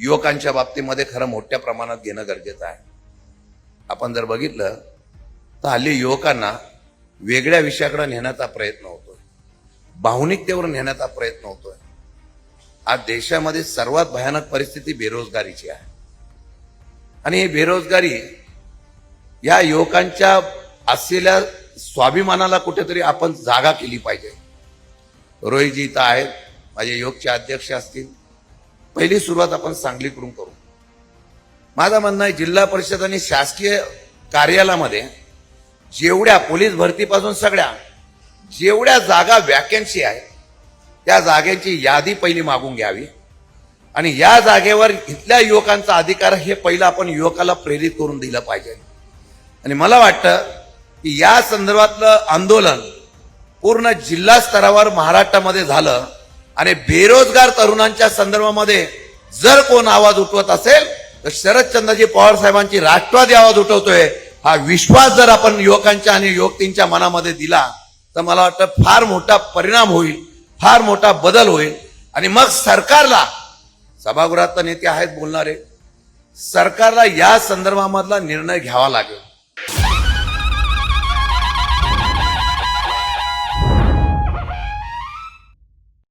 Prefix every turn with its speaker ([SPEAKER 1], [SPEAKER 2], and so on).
[SPEAKER 1] युवकांच्या बाबतीमध्ये खरं मोठ्या प्रमाणात घेणं गरजेचं आहे. आपण जर बघितलं तर हल्ली युवकांना वेगळ्या विषयाकडे नेण्याचा प्रयत्न होतोय. भावनिकतेवर नेण्याचा प्रयत्न होतोय. आज देशामध्ये सर्वात भयानक परिस्थिती बेरोजगारीची आहे. आणि ही बेरोजगारी या युवकांच्या असलेल्या स्वाभिमानाला कुठेतरी आपण जागा केली पाहिजे. रोहितजी इथं आहेत माझे योगचे अध्यक्ष असतील. पहिली सुरुवात आपण सांगलीकडून करू. माझं म्हणणं आहे जिल्हा परिषद आणि शासकीय कार्यालयामध्ये जेवढ्या पोलीस भरतीपासून सगळ्या जेवढ्या जागा वॅकन्सी आहे त्या जागेची यादी पहिली मागून घ्यावी. आणि या जागेवर इथल्या युवकांचा अधिकार हे पहिलं आपण युवकाला प्रेरित करून दिलं पाहिजे. आणि मला वाटतं की या संदर्भातलं आंदोलन पूर्ण जिल्हा स्तरावर महाराष्ट्रामध्ये झालं. आणि बेरोजगार तरुणांच्या संदर्भामध्ये जर कोण आवाज उठवत असेल तर शरदचंद्रजी पवार साहेबांची राष्ट्रवादी आवाज उठवतोय. हा विश्वास जर आपण युवकांच्या आणि युवतींच्या मनामध्ये दिला तर मला वाटतं फार मोठा परिणाम होईल फार मोठा बदल होईल. आणि मग सरकारला सभागृहात नेते आहेत बोलणारे सरकारला या संदर्भामधला निर्णय घ्यावा लागेल.